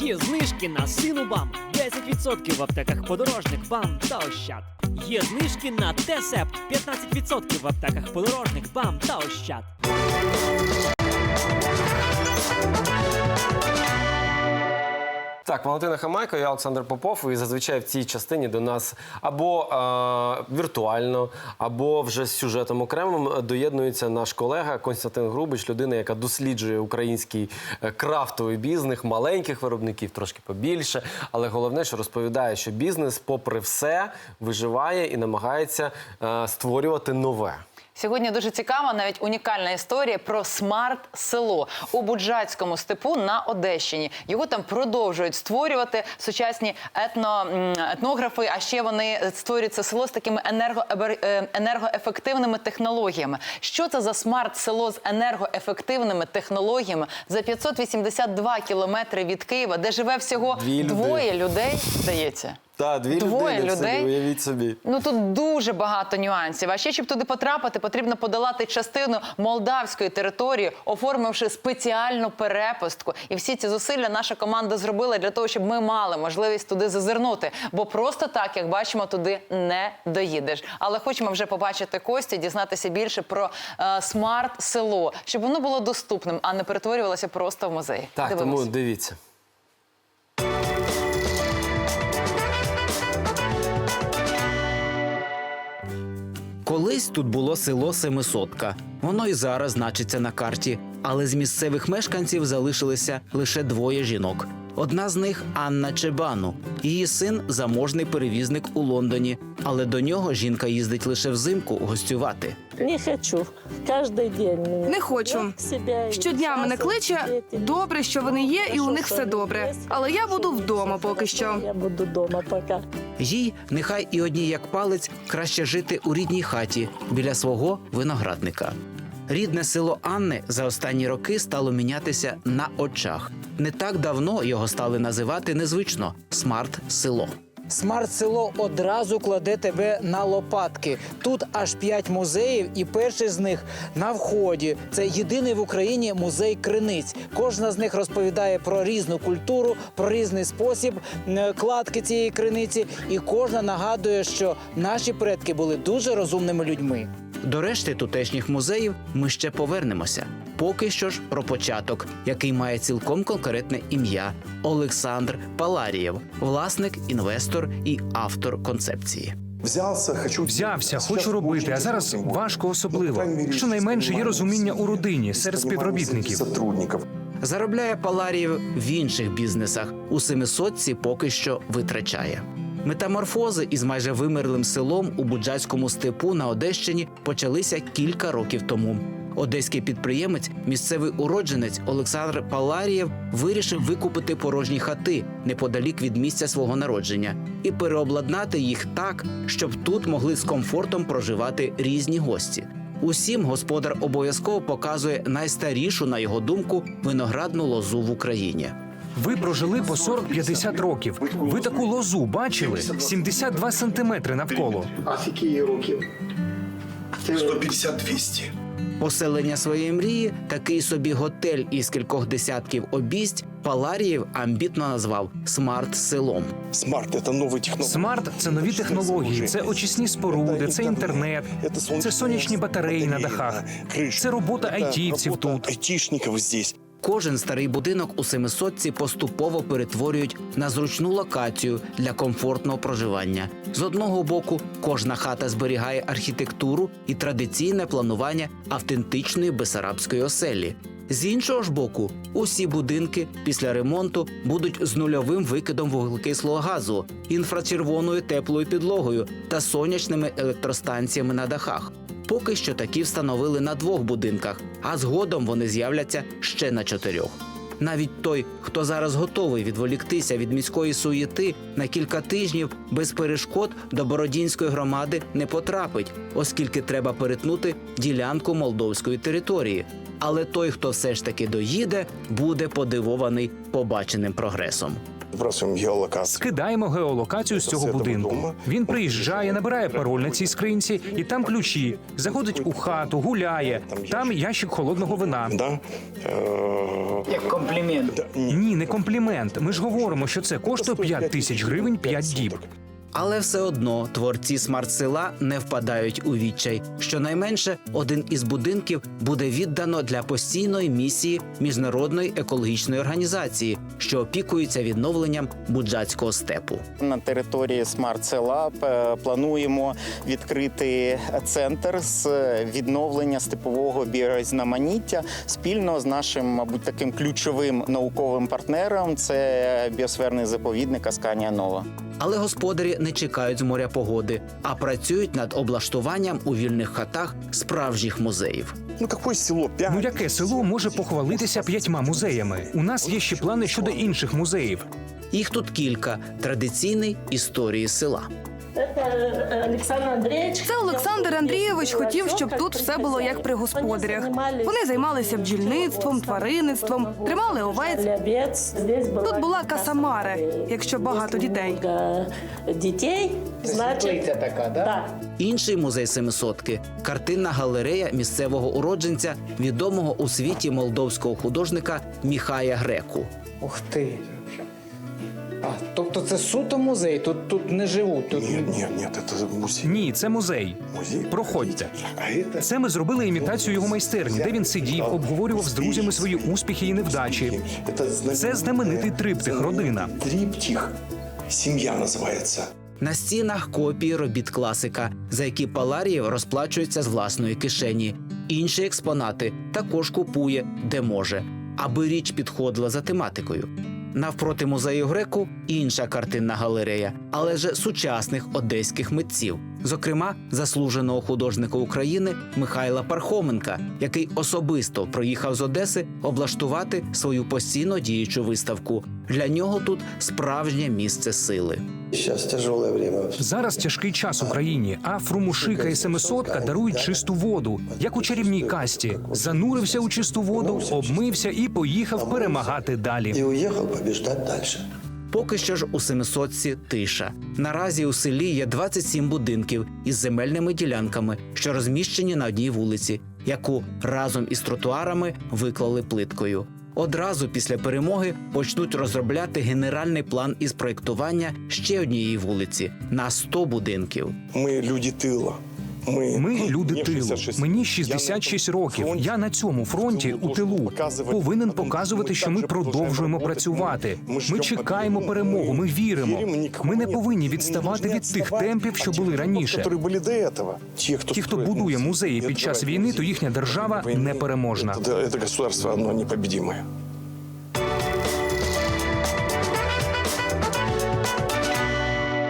Є знижки на сину бам, 10% в аптеках подорожник, бам та ощад. Є знижки на Тесепт, 15% в аптеках подорожник, бам та ощад. Так, Валентина Хамайко, я Олександр Попов. І зазвичай в цій частині до нас або е, віртуально, або вже з сюжетом окремим доєднується наш колега Константин Грубич, людина, яка досліджує український е, крафтовий бізнес, маленьких виробників, трошки побільше. Але головне, що розповідає, що бізнес, попри все, виживає і намагається е, створювати нове. Сьогодні дуже цікава, навіть унікальна історія про смарт-село у Буджацькому степу на Одещині. Його там продовжують створювати сучасні етно, етнографи. А ще вони створюють це село з такими енерго, е, енергоефективними технологіями. Що це за смарт-село з енергоефективними технологіями за 582 кілометри від Києва, де живе всього Дві двоє людей, здається. Так, дві Двоє людини в селі, людей? уявіть собі. Ну тут дуже багато нюансів. А ще щоб туди потрапити, потрібно подолати частину молдавської території, оформивши спеціальну перепустку. І всі ці зусилля наша команда зробила для того, щоб ми мали можливість туди зазирнути. Бо просто так, як бачимо, туди не доїдеш. Але хочемо вже побачити Кості, дізнатися більше про е, смарт-село, щоб воно було доступним, а не перетворювалося просто в музей. Так, Дивимось. тому дивіться. Колись тут було село Семисотка. Воно і зараз значиться на карті, але з місцевих мешканців залишилися лише двоє жінок. Одна з них Анна Чебану. Її син заможний перевізник у Лондоні, але до нього жінка їздить лише взимку гостювати. Не хочу. Каждый день. Не хочу. Щодня мене кличе. Добре, що вони є, і у них все добре. Але я буду вдома поки що. Я буду дома пока. Їй, нехай і одній як палець, краще жити у рідній хаті біля свого виноградника. Рідне село Анни за останні роки стало мінятися на очах. Не так давно його стали називати незвично смарт-село. Смарт-село одразу кладе тебе на лопатки. Тут аж п'ять музеїв, і перший з них на вході. Це єдиний в Україні музей криниць. Кожна з них розповідає про різну культуру, про різний спосіб кладки цієї криниці, і кожна нагадує, що наші предки були дуже розумними людьми. До решти тутешніх музеїв ми ще повернемося. Поки що ж про початок, який має цілком конкретне ім'я Олександр Паларієв, власник, інвестор і автор концепції. Взявся, хочу Взявся, хочу робити, а зараз важко особливо. Щонайменше є розуміння у родині серед співробітників. сотрудників. Заробляє Паларієв в інших бізнесах. У семисотці поки що витрачає. Метаморфози із майже вимерлим селом у Буджацькому степу на Одещині почалися кілька років тому. Одеський підприємець, місцевий уродженець Олександр Паларієв вирішив викупити порожні хати неподалік від місця свого народження і переобладнати їх так, щоб тут могли з комфортом проживати різні гості. Усім господар обов'язково показує найстарішу, на його думку, виноградну лозу в Україні. Ви прожили по 40-50 років. Ви таку лозу бачили? 72 сантиметри навколо. Офігіє руки. 150-200. Поселення своєї мрії, такий собі готель із кількох десятків обість, Паларіїв амбітно назвав смарт-селом. Смарт це нові технології. Смарт це нові технології, це очисні споруди, це інтернет, це сонячні батареї на дахах. Це робота айтівців тут. Кожен старий будинок у семисотці поступово перетворюють на зручну локацію для комфортного проживання. З одного боку, кожна хата зберігає архітектуру і традиційне планування автентичної бесарабської оселі. З іншого ж боку, усі будинки після ремонту будуть з нульовим викидом вуглекислого газу, інфрачервоною теплою підлогою та сонячними електростанціями на дахах. Поки що такі встановили на двох будинках, а згодом вони з'являться ще на чотирьох. Навіть той, хто зараз готовий відволіктися від міської суєти на кілька тижнів без перешкод до Бородінської громади не потрапить, оскільки треба перетнути ділянку молдовської території. Але той, хто все ж таки доїде, буде подивований побаченим прогресом. Скидаємо геолокацію з цього будинку. Він приїжджає, набирає пароль на цій скринці, і там ключі. Заходить у хату, гуляє. Там ящик холодного вина. Да? Е, Як комплімент. Ні, не комплімент. Ми ж говоримо, що це коштує 5 тисяч гривень 5 діб. Але все одно творці смарт-села не впадають у відчай. Щонайменше один із будинків буде віддано для постійної місії міжнародної екологічної організації, що опікується відновленням буджацького степу. На території смарт-села е, плануємо відкрити центр з відновлення степового біорізноманіття спільно з нашим, мабуть, таким ключовим науковим партнером. Це біосферний заповідник Асканія Нова. Але господарі не чекають з моря погоди, а працюють над облаштуванням у вільних хатах справжніх музеїв. Ну какое село? Ну яке село може похвалитися п'ятьма музеями? У нас є ще плани щодо інших музеїв. Їх тут кілька традиційний історії села. Це Олександр Андрійович. Олександр Андрійович хотів, щоб тут все було як при господарях. Вони займалися бджільництвом, тваринництвом, тримали овець. Тут була касамари, якщо багато дітей. Дітей, значить, така, да? да. Інший музей Семисотки картинна галерея місцевого уродженця, відомого у світі молдовського художника Міхая Греку. Ух ти. А, тобто це суто музей, тут, тут не живуть. Тут... Нет, нет, нет, это музей. Ні, це музей. Музей. Проходьте. А это... Це ми зробили імітацію його майстерні, де він сидів, обговорював з друзями свої успіхи і невдачі. Это Це знаменитий триптих «Родина». Триптих. Семья называется. На стінах копії робіт класика, за які Паларієв розплачується з власної кишені. Інші експонати також купує, де може, аби річ підходила за тематикою. Навпроти музею греку інша картинна галерея, але ж сучасних одеських митців, зокрема заслуженого художника України Михайла Пархоменка, який особисто проїхав з Одеси облаштувати свою постійно діючу виставку. Для нього тут справжнє місце сили. Сейчас тяжелое. Зараз тяжкий час Україні, а Фрумушика і Семисотка дарують чисту воду, як у чарівній касті. Занурився у чисту воду, обмився і поїхав перемагати далі. уехал побеждать дальше. Поки що ж у Семисотці тиша. Наразі у селі є 27 будинків із земельними ділянками, що розміщені на одній вулиці, яку разом із тротуарами виклали плиткою. Одразу після перемоги почнуть розробляти генеральний план із проєктування ще однієї вулиці на 100 будинків. Мы люди тыла. Мы, Ми люди Мне тилу. 66. Мені Я на 66 этом років. фронті Я на цьому фронті у тилу повинен показувати, що ми продовжуємо працювати. Ми чекаємо перемогу. Ми віримо. Ми не повинні відставати від тих темпів, що були раніше. Які були до этого. Ті, хто, Ті, хто строїть будує музеї під час війни, то їхня держава непереможна. Це, це государство, оно непобедимое.